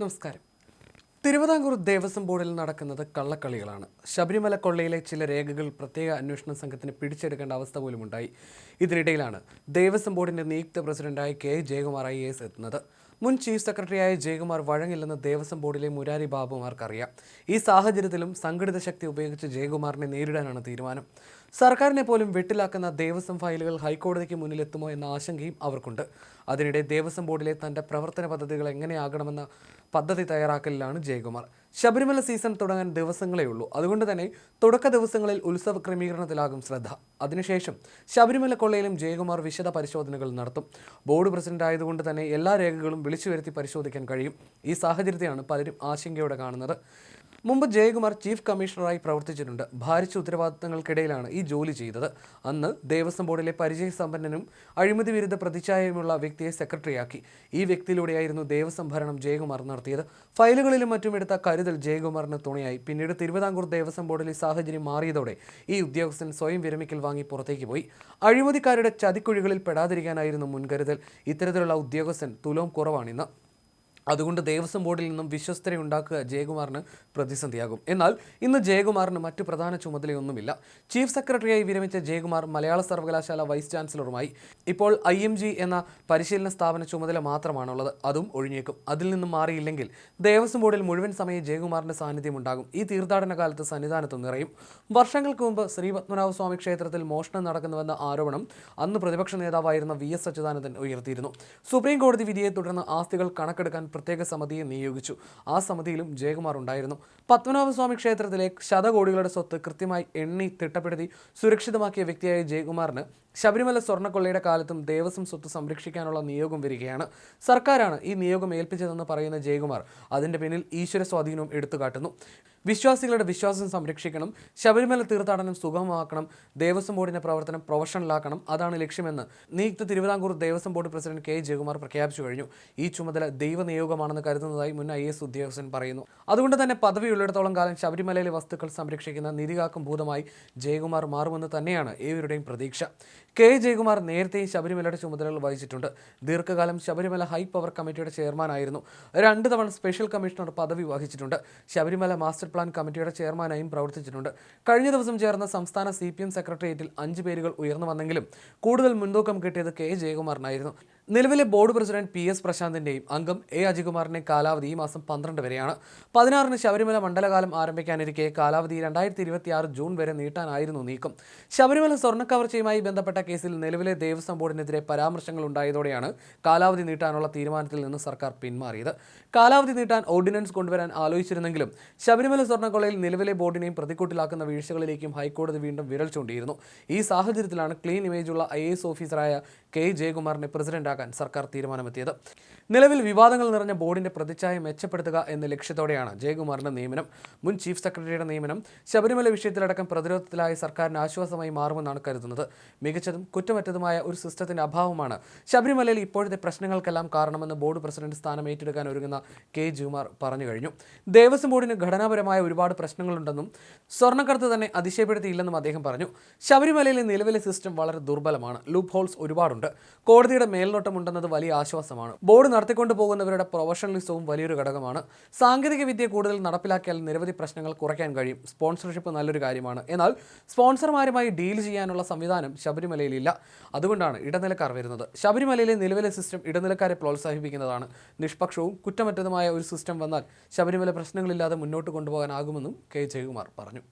നമസ്കാരം. തിരുവിതാംകൂർ ദേവസ്വം ബോർഡിൽ നടക്കുന്നത് കള്ളക്കളികളാണ്. ശബരിമല കൊള്ളയിലെ ചില രേഖകൾ പ്രത്യേക അന്വേഷണ സംഘത്തിന് പിടിച്ചെടുക്കേണ്ട അവസ്ഥ പോലും ഉണ്ടായി ഇതിനിടയിലാണ് ദേവസ്വം ബോർഡിന്റെ നിയുക്ത പ്രസിഡന്റായ കെ. ജയകുമാർ ഐ. എസ് എത്തുന്നത്. മുൻ ചീഫ് സെക്രട്ടറിയായ ജയകുമാർ വഴങ്ങില്ലെന്ന് ദേവസ്വം ബോർഡിലെ മുരാരി ബാബുമാർക്കറിയാം. ഈ സാഹചര്യത്തിലും സംഘടിത ശക്തി ഉപയോഗിച്ച് ജയകുമാറിനെ നേരിടാനാണ് തീരുമാനം. സർക്കാരിനെ പോലും വെട്ടിലാക്കുന്ന ദേവസ്വം ഫയലുകൾ ഹൈക്കോടതിക്ക് മുന്നിലെത്തുമോ എന്ന ആശങ്കയും അവർക്കുണ്ട്. അതിനിടെ ദേവസ്വം ബോർഡിലെ തന്റെ പ്രവർത്തന പദ്ധതികൾ എങ്ങനെയാകണമെന്ന പദ്ധതി തയ്യാറാക്കലിലാണ് ജയകുമാർ. ശബരിമല സീസൺ തുടങ്ങാൻ ദിവസങ്ങളേ ഉള്ളൂ. അതുകൊണ്ട് തന്നെ തുടക്ക ദിവസങ്ങളിൽ ഉത്സവ ക്രമീകരണത്തിലാകും ശ്രദ്ധ. അതിനുശേഷം ശബരിമല കൊള്ളയിലും ജയകുമാർ വിശദ പരിശോധനകൾ നടത്തും. ബോർഡ് പ്രസിഡന്റ് ആയതുകൊണ്ട് തന്നെ എല്ലാ രേഖകളും വിളിച്ചു വരുത്തി പരിശോധിക്കാൻ കഴിയും. ഈ സാഹചര്യത്തെയാണ് പലരും ആശങ്കയോടെ കാണുന്നത്. മുമ്പ് ജയകുമാർ ചീഫ് കമ്മീഷണറായി പ്രവർത്തിച്ചിട്ടുണ്ട്. ഭാരിച്ച ഉത്തരവാദിത്തങ്ങൾക്കിടയിലാണ് ഈ ജോലി ചെയ്തത്. അന്ന് ദേവസ്വം ബോർഡിലെ പരിചയസമ്പന്നനും അഴിമതി വിരുദ്ധ പ്രതിച്ഛായയുമുള്ള വ്യക്തിയെ സെക്രട്ടറിയാക്കി. ഈ വ്യക്തിയിലൂടെയായിരുന്നു ദേവസ്വം ഭരണം ജയകുമാർ നടത്തിയത്. ഫയലുകളിലും മറ്റും എടുത്ത കരുതൽ ജയകുമാറിന് തുണയായി. പിന്നീട് തിരുവിതാംകൂർ ദേവസ്വം ബോർഡിലെ സാഹചര്യം മാറിയതോടെ ഈ ഉദ്യോഗസ്ഥൻ സ്വയം വിരമിക്കൽ വാങ്ങി പുറത്തേക്ക് പോയി. അഴിമതിക്കാരുടെ ചതിക്കുഴികളിൽ പെടാതിരിക്കാനായിരുന്നു മുൻകരുതൽ. ഇത്തരത്തിലുള്ള ഉദ്യോഗസ്ഥൻ തുലോം കുറവാണിന്ന്. അതുകൊണ്ട് ദേവസ്വം ബോർഡിൽ നിന്നും വിശ്വസ്തരെ ഉണ്ടാക്കുക ജയകുമാറിന് പ്രതിസന്ധിയാകും. എന്നാൽ ഇന്ന് ജയകുമാറിന് മറ്റു പ്രധാന ചുമതലയൊന്നുമില്ല. ചീഫ് സെക്രട്ടറിയായി വിരമിച്ച ജയകുമാർ മലയാള സർവകലാശാല വൈസ് ചാൻസലറുമായി. ഇപ്പോൾ ഐ എന്ന പരിശീലന സ്ഥാപന ചുമതല മാത്രമാണുള്ളത്. അതും ഒഴിഞ്ഞേക്കും. അതിൽ നിന്നും മാറിയില്ലെങ്കിൽ ദേവസ്വം ബോർഡിൽ മുഴുവൻ സമയം ജയകുമാറിന്റെ സാന്നിധ്യം ഉണ്ടാകും. ഈ തീർത്ഥാടന കാലത്ത് സന്നിധാനത്ത് നിറയും. വർഷങ്ങൾക്ക് മുമ്പ് ശ്രീ പത്മനാഭസ്വാമി ക്ഷേത്രത്തിൽ മോഷണം നടക്കുന്നുവെന്ന ആരോപണം അന്ന് പ്രതിപക്ഷ നേതാവായിരുന്ന വി എസ് അച്യുതാനന്ദൻ ഉയർത്തിയിരുന്നു. സുപ്രീം കോടതി വിധിയെ തുടർന്ന് ആസ്തികൾ കണക്കെടുക്കാൻ പ്രത്യേക സമിതിയെ നിയോഗിച്ചു. ആ സമിതിയിലും ജയകുമാർ ഉണ്ടായിരുന്നു. പത്മനാഭസ്വാമി ക്ഷേത്രത്തിലെ ശതകോടികളുടെ സ്വത്ത് കൃത്യമായി എണ്ണി തിട്ടപ്പെടുത്തി സുരക്ഷിതമാക്കിയ വ്യക്തിയായ ജയകുമാറിന് ശബരിമല സ്വർണക്കൊള്ളയുടെ കാലത്തും ദേവസ്വം സ്വത്ത് സംരക്ഷിക്കാനുള്ള നിയോഗം വരികയാണ്. സർക്കാരാണ് ഈ നിയോഗം ഏൽപ്പിച്ചതെന്ന് പറയുന്ന ജയകുമാർ അതിന്റെ പിന്നിൽ ഈശ്വര സ്വാധീനവും എടുത്തുകാട്ടുന്നു. വിശ്വാസികളുടെ വിശ്വാസം സംരക്ഷിക്കണം ശബരിമല തീർത്ഥാടനം സുഗമമാക്കണം ദേവസ്വം ബോർഡിന്റെ പ്രവർത്തനം പ്രൊഫഷണലാക്കണം അതാണ് ലക്ഷ്യമെന്ന് നിയുക്ത Thiruvithamkoor Devaswom board president K Jayakumar പ്രഖ്യാപിച്ചു കഴിഞ്ഞു. ഈ ചുമതല ദൈവനിയോഗമാണെന്ന് കരുതുന്നതായി മുൻ ഐ എസ് ഉദ്യോഗസ്ഥൻ പറയുന്നു. അതുകൊണ്ട് തന്നെ പദവിയുള്ളിടത്തോളം കാലം ശബരിമലയിലെ വസ്തുക്കൾ സംരക്ഷിക്കുന്ന നിധികാക്കും ഭൂതമായി ജയകുമാർ മാറുമെന്ന് തന്നെയാണ് ഏവരുടെയും പ്രതീക്ഷ. കെ ജയകുമാർ നേരത്തെയും ശബരിമലയുടെ ചുമതലകൾ വഹിച്ചിട്ടുണ്ട്. ദീർഘകാലം ശബരിമല ഹൈ പവർ കമ്മിറ്റിയുടെ ചെയർമാനായിരുന്നു. രണ്ട് തവണ സ്പെഷ്യൽ കമ്മീഷണർ പദവി വഹിച്ചിട്ടുണ്ട്. ശബരിമല മാസ്റ്റർ പ്ലാൻ കമ്മിറ്റിയുടെ ചെയർമാനായും പ്രവർത്തിച്ചിട്ടുണ്ട്. കഴിഞ്ഞ ദിവസം ചേർന്ന സംസ്ഥാന സി പി എം സെക്രട്ടേറിയറ്റിൽ അഞ്ച് പേരുകൾ ഉയർന്നു വന്നെങ്കിലും കൂടുതൽ മുൻതൂക്കം കിട്ടിയത് കെ ജയകുമാറിനായിരുന്നു. നിലവിലെ ബോർഡ് പ്രസിഡന്റ് പി എസ് പ്രശാന്തിന്റെയും അംഗം എ അജികുമാറിന്റെ കാലാവധി ഈ മാസം പന്ത്രണ്ട് വരെയാണ്. പതിനാറിന് ശബരിമല മണ്ഡലകാലം ആരംഭിക്കാനിരിക്കെ കാലാവധി രണ്ടായിരത്തി ഇരുപത്തി ആറ് ജൂൺ വരെ നീട്ടാനായിരുന്നു നീക്കം. ശബരിമല സ്വർണക്കവർച്ചയുമായി ബന്ധപ്പെട്ട കേസിൽ നിലവിലെ ദേവസ്വം ബോർഡിനെതിരെ പരാമർശങ്ങൾ ഉണ്ടായതോടെയാണ് കാലാവധി നീട്ടാനുള്ള തീരുമാനത്തിൽ നിന്ന് സർക്കാർ പിന്മാറിയത്. കാലാവധി നീട്ടാൻ ഓർഡിനൻസ് കൊണ്ടുവരാൻ ആലോചിച്ചിരുന്നെങ്കിലും ശബരിമല സ്വർണക്കൊള്ളയിൽ നിലവിലെ ബോർഡിനെയും പ്രതിക്കൂട്ടിലാക്കുന്ന വീഴ്ചകളിലേക്കും ഹൈക്കോടതി വീണ്ടും വിരൽ ചൂണ്ടിയിരുന്നു. ഈ സാഹചര്യത്തിലാണ് ക്ലീൻ ഇമേജുള്ള ഐ എസ് ഓഫീസറായ കെ ജയകുമാറിനെ പ്രസിഡന്റാക്കാൻ സർക്കാർ തീരുമാനമെത്തിയത്. നിലവിൽ വിവാദങ്ങൾ നിറഞ്ഞ ബോർഡിന്റെ പ്രതിച്ഛായ മെച്ചപ്പെടുത്തുക എന്ന ലക്ഷ്യത്തോടെയാണ് ജയകുമാറിന്റെ നിയമനം. മുൻ ചീഫ് സെക്രട്ടറിയുടെ നിയമനം ശബരിമല വിഷയത്തിലടക്കം പ്രതിരോധത്തിലായ സർക്കാരിന് ആശ്വാസമായി മാറുമെന്നാണ് കരുതുന്നത്. മികച്ചതും കുറ്റമറ്റതുമായ ഒരു സിസ്റ്റത്തിന്റെ അഭാവമാണ് ശബരിമലയിൽ ഇപ്പോഴത്തെ പ്രശ്നങ്ങൾക്കെല്ലാം കാരണമെന്ന് ബോർഡ് പ്രസിഡന്റ് സ്ഥാനം ഏറ്റെടുക്കാൻ ഒരുങ്ങുന്ന കെ. ജുമാർ പറഞ്ഞു കഴിഞ്ഞു. ദേവസ്വം ബോർഡിന് ഘടനാപരമായ ഒരുപാട് പ്രശ്നങ്ങളുണ്ടെന്നും സ്വർണക്കടത്ത് തന്നെ അതിശയപ്പെടുത്തിയില്ലെന്നും അദ്ദേഹം പറഞ്ഞു. ശബരിമലയിലെ നിലവിലെ സിസ്റ്റം വളരെ ദുർബലമാണ്. ലൂപ്പ് ഹോൾസ് ഒരുപാടുണ്ട്. കോടതിയുടെ മേൽനോട്ടമുണ്ടെന്നത് വലിയ ആശ്വാസമാണ്. ബോർഡ് നടത്തിക്കൊണ്ടു പോകുന്നവരുടെ പ്രൊഫഷണലിസവും വലിയൊരു ഘടകമാണ്. സാങ്കേതിക വിദ്യ കൂടുതൽ നടപ്പിലാക്കിയാൽ നിരവധി പ്രശ്നങ്ങൾ കുറയ്ക്കാൻ കഴിയും. സ്പോൺസർഷിപ്പ് നല്ലൊരു കാര്യമാണ്. എന്നാൽ സ്പോൺസർമാരുമായി ഡീൽ ചെയ്യാനുള്ള സംവിധാനം ശബരിമലയിലില്ല. അതുകൊണ്ടാണ് ഇടനിലക്കാർ വരുന്നത്. ശബരിമലയിലെ നിലവിലെ സിസ്റ്റം ഇടനിലക്കാരെ പ്രോത്സാഹിപ്പിക്കുന്നതാണ്. നിഷ്പക്ഷവും കുറ്റമറ്റതുമായ ഒരു സിസ്റ്റം വന്നാൽ ശബരിമല പ്രശ്നങ്ങളില്ലാതെ മുന്നോട്ട് കൊണ്ടുപോകാനാകുമെന്നും കെ ജയകുമാർ പറഞ്ഞു.